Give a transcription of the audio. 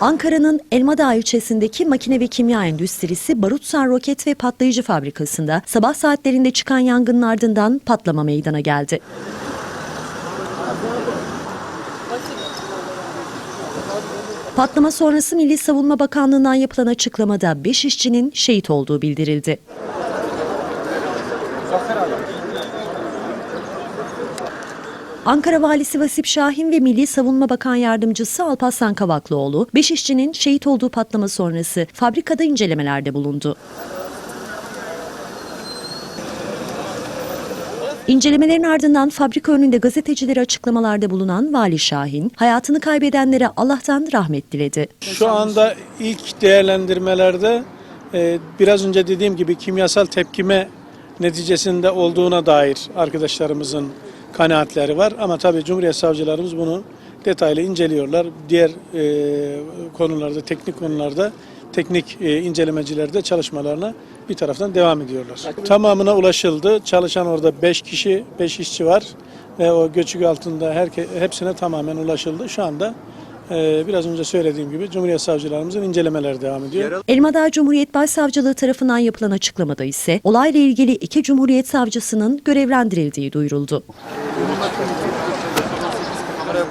Ankara'nın Elmadağ ilçesindeki makine ve kimya endüstrisi Barutsan Roket ve Patlayıcı Fabrikası'nda sabah saatlerinde çıkan yangının ardından patlama meydana geldi. Patlama sonrası Milli Savunma Bakanlığı'ndan yapılan açıklamada 5 işçinin şehit olduğu bildirildi. Ankara Valisi Vasip Şahin ve Milli Savunma Bakan Yardımcısı Alparslan Kavaklıoğlu, 5 işçinin şehit olduğu patlama sonrası fabrikada incelemelerde bulundu. İncelemelerin ardından fabrika önünde gazetecilere açıklamalarda bulunan Vali Şahin, hayatını kaybedenlere Allah'tan rahmet diledi. Şu anda ilk değerlendirmelerde e, biraz önce dediğim gibi kimyasal tepkime neticesinde olduğuna dair arkadaşlarımızın kanaatleri var. Ama tabii Cumhuriyet Savcılarımız bunu detaylı inceliyorlar. Diğer e, konularda, teknik konularda teknik e, incelemeciler de çalışmalarına bir taraftan devam ediyorlar. Tamamına ulaşıldı. Çalışan orada 5 kişi, 5 işçi var ve o göçük altında herke, hepsine tamamen ulaşıldı. Şu anda e, biraz önce söylediğim gibi Cumhuriyet Savcılarımızın incelemeleri devam ediyor. Elmadağ Cumhuriyet Başsavcılığı tarafından yapılan açıklamada ise olayla ilgili iki Cumhuriyet Savcısının görevlendirildiği duyuruldu. Agora é